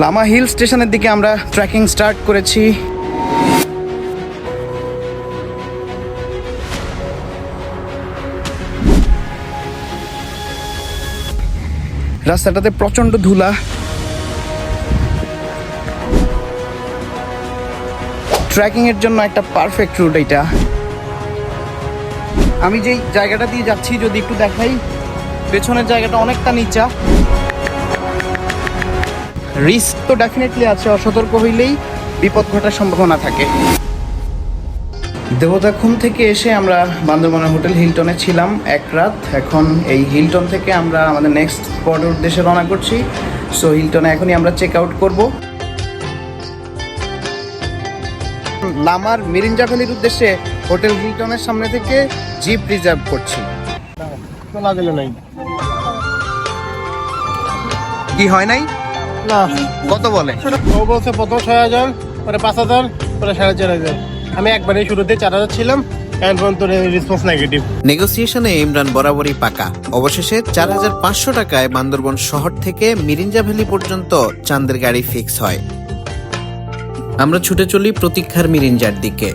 Lama hill স্টেশনের দিকে আমরা ট্রেকিং স্টার্ট করেছি। রাস্তাটাতে প্রচণ্ড ধুলা। ট্রেকিং এর জন্য একটা পারফেক্ট রুট এটা। আমি যেই জায়গাটা দিয়ে যাচ্ছি, যদি একটু দেখাই, পেছনের জায়গাটা অনেকটা নিচা। রিস্ক তো ডেফিনেটলি আছে অসতর্ক হইলেই বিপদ ঘটার সম্ভাবনা থাকে। দেবতা দেবতাখুম থেকে এসে আমরা বান্দরবনের হোটেল হিলটনে ছিলাম এক রাত। এখন এই হিলটন থেকে আমরা আমাদের নেক্সট স্পটের উদ্দেশ্যে রওনা করছি। সো হিলটনে এখনই আমরা চেক আউট করব। লামার মিরিঞ্জা ভ্যালির উদ্দেশ্যে হোটেল হিলটনের সামনে থেকে জিপ রিজার্ভ করছি। কি হয় নাই? না। কত বলে? ও বলছে প্রথম ছয় হাজার পরে পাঁচ হাজার পরে সাড়ে চার হাজার। আমি একবারে শুরুতে চার হাজার ছিলাম নেগোসিয়েশনে ইমরান বরাবরই পাকা। অবশেষে চার হাজার পাঁচশো টাকায় বান্দরবন শহর থেকে মিরিঞ্জা ভ্যালি পর্যন্ত চাঁদের গাড়ি ফিক্স হয়। আমরা ছুটে চলি প্রতীক্ষার মিরিঞ্জার দিকে।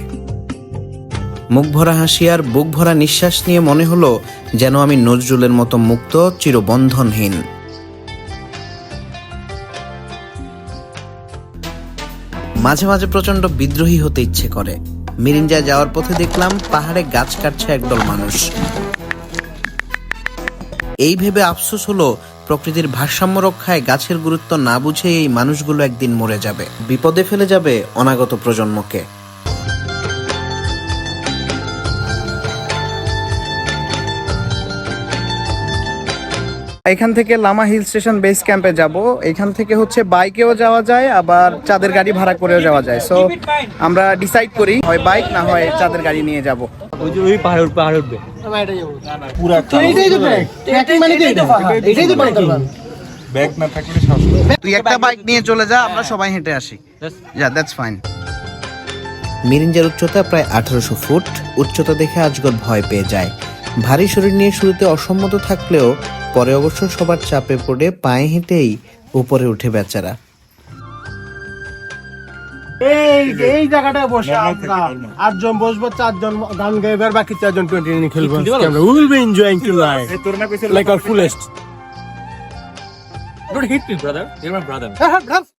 মুখ ভরা হাসি আর বুক ভরা নিঃশ্বাস নিয়ে মনে হলো যেন আমি নজরুলের মতো মুক্ত চিরবন্ধনহীন। মাঝে মাঝে প্রচণ্ড বিদ্রোহী হতে ইচ্ছে করে। মিরিঞ্জা যাওয়ার পথে দেখলাম পাহাড়ে গাছ কাটছে একদল মানুষ। এই ভেবে আফসোস হলো, প্রকৃতির ভারসাম্য রক্ষায় গাছের গুরুত্ব না বুঝে এই মানুষগুলো একদিন মরে যাবে। বিপদে ফেলে যাবে অনাগত প্রজন্মকে। এখান থেকে লামা হিল স্টেশন বেস ক্যাম্পে যাব। এখান থেকে হচ্ছে বাইকেও যাওয়া যায় আবার চাঁদের গাড়ি ভাড়া করেও যাওয়া যায়। সো আমরা ডিসাইড করি হয় বাইক না হয় চাঁদের গাড়ি নিয়ে যাব। ওই পাহাড় পাহাড় উঠবে মানে ব্যাগ না থাকলে তুই একটা বাইক নিয়ে চলে যা আমরা সবাই হেঁটে আসি। যা দ্যাটস ফাইন মিরিঞ্জার উচ্চতা প্রায় আঠারোশো ফুট। উচ্চতা দেখে আজগর ভয় পেয়ে যায়। ভারী শরীর নিয়ে শুরুতে অসম্মত থাকলেও পরে অবশ্য সবার চাপে পড়ে পায়ে হেঁটেই উপরে উঠে বেচারা। এই এই জায়গাটায় বসে আমরা। আটজন বসবো চারজন গান গাইবে আর বাকি চারজন টোয়েন্টি নিয়ে খেলব। আমরা will be enjoying to life তোর না কইছিল লাইক আর ফুলেস্ট.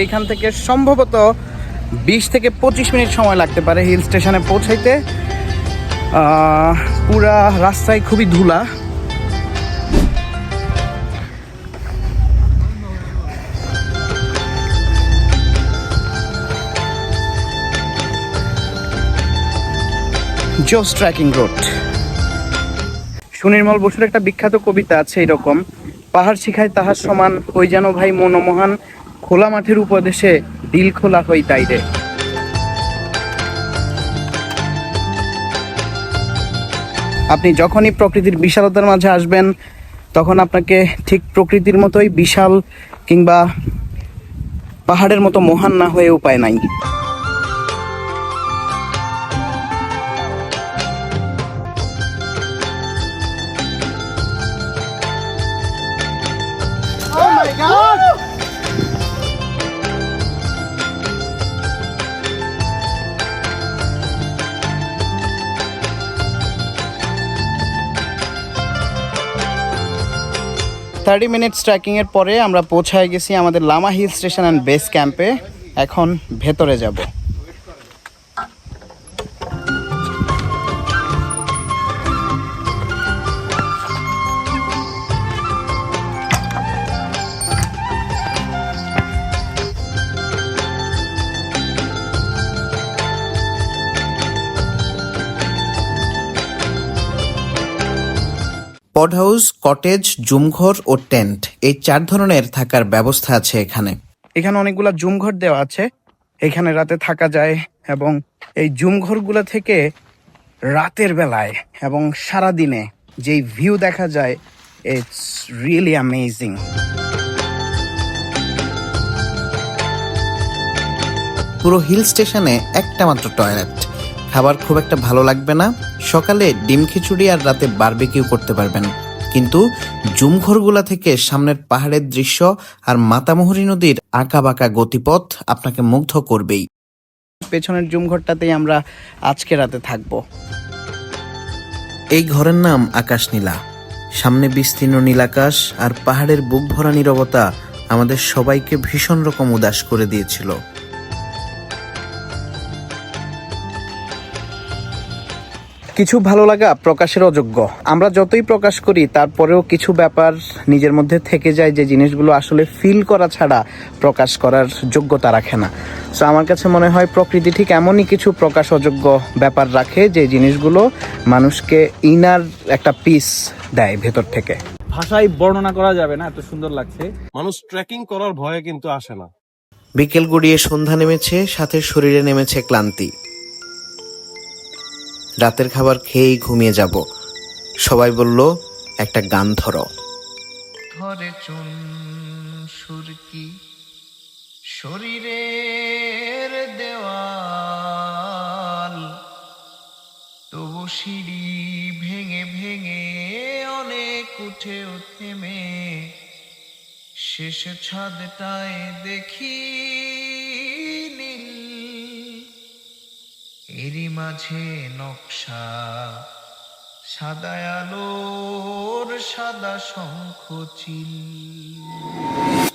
এখান থেকে সম্ভবত বিশ থেকে পঁচিশ মিনিট সময় লাগতে পারে হিল স্টেশনে পৌঁছাইতে। আহ, পুরা রাস্তায় খুবই ধুলা। জোস ট্রেকিং রোড সুনির্মল বসুর একটা বিখ্যাত কবিতা আছে এরকম, পাহাড় শিখায় তাহার সমান, ওই যেন ভাই মনোমহান, খোলা মাঠের উপদেশে দিল খোলা হই তাই রে আপনি যখনই প্রকৃতির বিশালতার মাঝে আসবেন, তখন আপনাকে ঠিক প্রকৃতির মতোই বিশাল কিংবা পাহাড়ের মতো মহান না হয়ে উপায় নাই। থার্টি মিনিটস ট্র্যাকিংয়ের পরে আমরা পৌঁছায় গেছি আমাদের Lama hill station and base ক্যাম্পে এখন ভেতরে যাব। পড হাউস কটেজ জুমঘর ও টেন্ট এই চার ধরনের থাকার ব্যবস্থা আছে এখানে। এখানে অনেকগুলা জুম ঘর দেওয়া আছে। এখানে রাতে থাকা যায় এবং এই জুম ঘরগুলো থেকে রাতের বেলায় এবং সারা দিনে যেই ভিউ দেখা যায় ইটস রিয়েলি অ্যামেজিং পুরো হিল স্টেশনে একটা মাত্র টয়লেট। খাবার খুব একটা ভালো লাগবে না। সকালে ডিম খিচুড়ি আর রাতে বারবিকিউ করতে পারবেন। কিন্তু জুমঘরগুলা থেকে সামনের পাহাড়ের দৃশ্য আর মাতামুহুরী নদীর আঁকা বাঁকা গতিপথ আপনাকে মুগ্ধ করবেই। পেছনের জুমঘরটাতেই আমরা আজকে রাতে থাকব। এই ঘরের নাম আকাশ নীলা সামনে বিস্তীর্ণ নীলাকাশ আর পাহাড়ের বুক ভরা নীরবতা আমাদের সবাইকে ভীষণ রকম উদাস করে দিয়েছিল। কিছু ভালো লাগা প্রকাশের অযোগ্য। আমরা যতই প্রকাশ করি তারপরেও কিছু ব্যাপার নিজের মধ্যে থেকে যায় যে জিনিসগুলো আসলে ফিল করা ছাড়া প্রকাশ করার যোগ্যতা রাখে না। সো আমার কাছে মনে হয় প্রকৃতি ঠিক এমনই কিছু প্রকাশ অযোগ্য ব্যাপার রাখে যে জিনিসগুলো মানুষকে ইনার একটা পিস দেয় ভেতর থেকে। ভাষায় বর্ণনা করা যাবে না এত সুন্দর লাগছে। মানুষ ট্রেকিং করার ভয়ে কিন্তু আসে না। বিকেল গড়িয়ে সন্ধ্যা নেমেছে সাথে শরীরে নেমেছে ক্লান্তি। রাতের খাবার খেয়েই ঘুমিয়ে যাব। সবাই বলল, একটা গান ধরো। ধরে চুন সুরকি, শরীরের দেওয়াল। তবু সিঁড়ি ভেঙে ভেঙে অনেক উঠেও থেমে। শেষ ছাদটায় দেখি এরই মাঝে নকশা সাদা আলোর সাদা শঙ্খ চিল।